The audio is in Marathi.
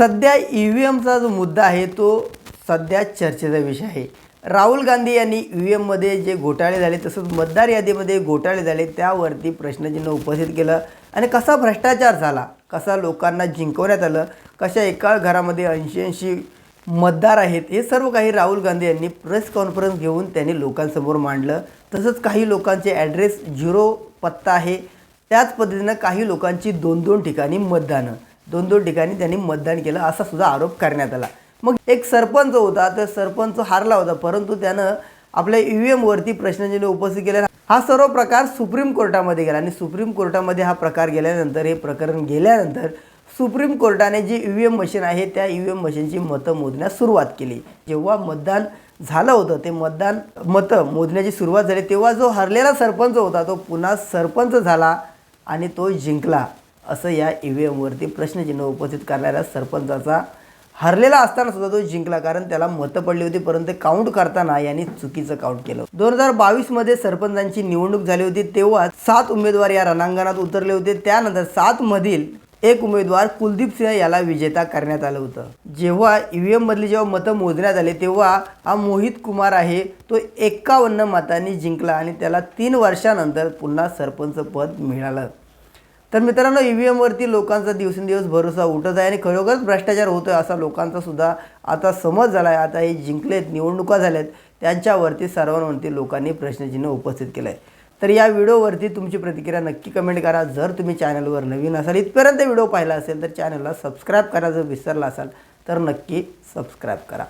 सध्या ई व्ही एमचा जो मुद्दा आहे तो सध्या चर्चेचा विषय आहे. राहुल गांधी यांनी ई व्ही एममध्ये जे घोटाळे झाले तसंच मतदार यादीमध्ये घोटाळे झाले त्यावरती प्रश्नचिन्ह उपस्थित केलं आणि कसा भ्रष्टाचार झाला कसा लोकांना जिंकवण्यात आलं कशा एका घरामध्ये ऐंशी ऐंशी मतदार आहेत हे सर्व काही राहुल गांधी यांनी प्रेस कॉन्फरन्स घेऊन त्यांनी लोकांसमोर मांडलं. तसंच काही लोकांचे ॲड्रेस झिरो पत्ता आहे. त्याच पद्धतीनं काही लोकांची दोन दोन ठिकाणी मतदानं. दोन दोन ठिकाणी त्यांनी मतदान केलं असा सुद्धा आरोप करण्यात आला. मग एक सरपंच होता तर सरपंच हारला होता परंतु त्यानं आपल्या ई व्ही एमवरती प्रश्नचिन्ह उपस्थित केल्या हा सर्व प्रकार सुप्रीम कोर्टामध्ये गेला. आणि सुप्रीम कोर्टामध्ये हा प्रकार गेल्यानंतर हे प्रकरण गेल्यानंतर सुप्रीम कोर्टाने जी ई व्ही एम मशीन आहे त्या ई व्ही एम मशीनची मतं मोजण्यास सुरुवात केली. जेव्हा मतदान झालं होतं ते मतदान मतं मोजण्याची सुरुवात झाली. तेव्हा जो हरलेला सरपंच होता तो पुन्हा सरपंच झाला आणि तो जिंकला. असं या ई व्ही एमवरती प्रश्नचिन्ह उपस्थित करणाऱ्या सरपंचाचा हरलेला असताना सुद्धा तो जिंकला कारण त्याला मतं पडली होती परंतु काउंट करताना यांनी चुकीचं काउंट केलं. दोन हजार बावीसमध्ये सरपंचांची निवडणूक झाली होती तेव्हा सात उमेदवार या रणांगणात उतरले होते. त्यानंतर सात मधील एक उमेदवार कुलदीप सिंह याला विजेता करण्यात आलं होतं. जेव्हा ई व्ही एममधली जेव्हा मतं मोजण्यात आले तेव्हा हा मोहित कुमार आहे तो एक्कावन्न मतांनी जिंकला आणि त्याला तीन वर्षानंतर पुन्हा सरपंच पद मिळालं. तर मित्रांनो ई व्ही एमवरती लोकांचा दिवसेंदिवस भरोसा उठत आहे आणि खरोखरच भ्रष्टाचार होतोय असा लोकांचा सुद्धा आता समज झाला आहे आता हे जिंकलेत निवडणुका झाल्यात त्यांच्यावरती सर्वांवरती लोकांनी प्रश्नचिन्ह उपस्थित केलं आहे तर या व्हिडिओवरती तुमची प्रतिक्रिया नक्की कमेंट करा. जर तुम्ही चॅनलवर नवीन असाल इथपर्यंत व्हिडिओ पाहिला असेल तर चॅनलला सबस्क्राईब करा. जर विसरला असाल तर नक्की सबस्क्राईब करा.